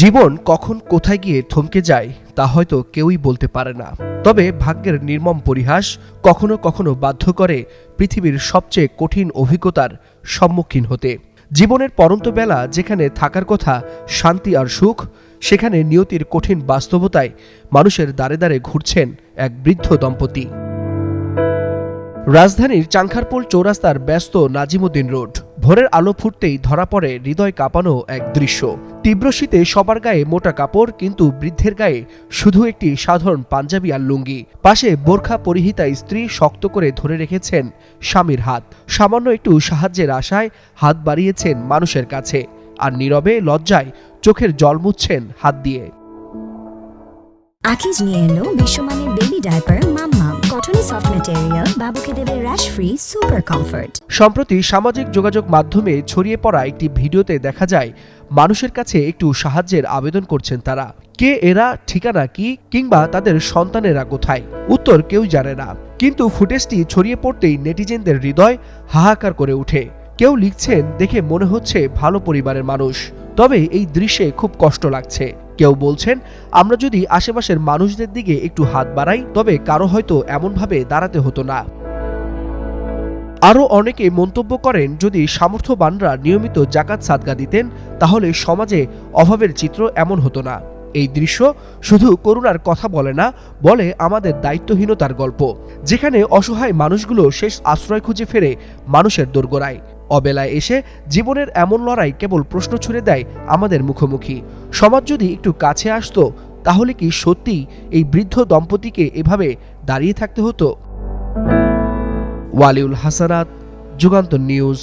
জীবন কখন কোথায় গিয়ে থমকে যায়, তা হয়তো কেউই বলতে পারে না। তবে ভাগ্যের নির্মম পরিহাস কখনো কখনো বাধ্য করে পৃথিবীর সবচেয়ে কঠিন অভিজ্ঞতার সম্মুখীন হতে। জীবনের পরন্ত বেলা যেখানে থাকার কথা শান্তি আর সুখ, সেখানে নিয়তির কঠিন বাস্তবতায় মানুষের দ্বারে দ্বারে ঘুরছেন এক বৃদ্ধ দম্পতি। রাজধানীর চাংখারপুল চৌরাস্তার ব্যস্ত নাজিমুদ্দিন রোড। ভোরের আলো ফুটতেই ধরা পড়ে হৃদয় কাঁপানো এক দৃশ্য। তীব্র শীতে সবার গায়ে মোটা কাপড়, কিন্তু বৃদ্ধের গায়ে শুধু একটি সাধারণ পাঞ্জাবি আর লুঙ্গি। পাশে বোরখা পরিহিতা স্ত্রী শক্ত করে ধরে রেখেছেন স্বামীর হাত। সামান্য একটু সাহায্যের আশায় হাত বাড়িয়েছেন মানুষের কাছে আর নীরবে লজ্জায় চোখের জল মুছছেন হাত দিয়ে। আকিজ নিয়ে এলো বিশ্বমানের বেবি ডায়পার মাম্মাম সম্প্রতি সামাজিক যোগাযোগ মাধ্যমে ছড়িয়ে পড়া একটি ভিডিওতে দেখা যায়, মানুষের কাছে একটু সাহায্যের আবেদন করছেন তারা। কে এরা, ঠিকানা কি, কিংবা তাদের সন্তানেরা কোথায়? উত্তর কেউ জানে না। কিন্তু ফুটেজটি ছড়িয়ে পড়তেই নেটিজেনদের হৃদয় হাহাকার করে ওঠে। কেউ লিখছেন, দেখে মনে হচ্ছে ভালো পরিবারের মানুষ। তবে এই দৃশ্যে খুব কষ্ট লাগছে। কেউ বলছেন, আমরা যদি আশেপাশের মানুষদের দিকে একটু হাত বাড়াই, তবে কারও হয়তো এমনভাবে দাঁড়াতে হতো না। আরও অনেকে মন্তব্য করেন, যদি সামর্থ্যবানরা নিয়মিত জাকাত সাদগা দিতেন, তাহলে সমাজে অভাবের চিত্র এমন হতো না। এই দৃশ্য শুধু করুণার কথা বলে না, বলে আমাদের দায়িত্বহীনতার গল্প, যেখানে অসহায় মানুষগুলো শেষ আশ্রয় খুঁজে ফেরে মানুষের দোরগোড়ায়। অবেলায় এসে জীবনের এমন লড়াই কেবল প্রশ্ন ছুড়ে দেয় আমাদের মুখোমুখি। সমাজ যদি একটু কাছে আসতো, তাহলে কি সত্যি এই বৃদ্ধ দম্পতিকে এভাবে দাঁড়িয়ে থাকতে হতো? ওয়ালিউল হাসানাত, যুগান্তর নিউজ।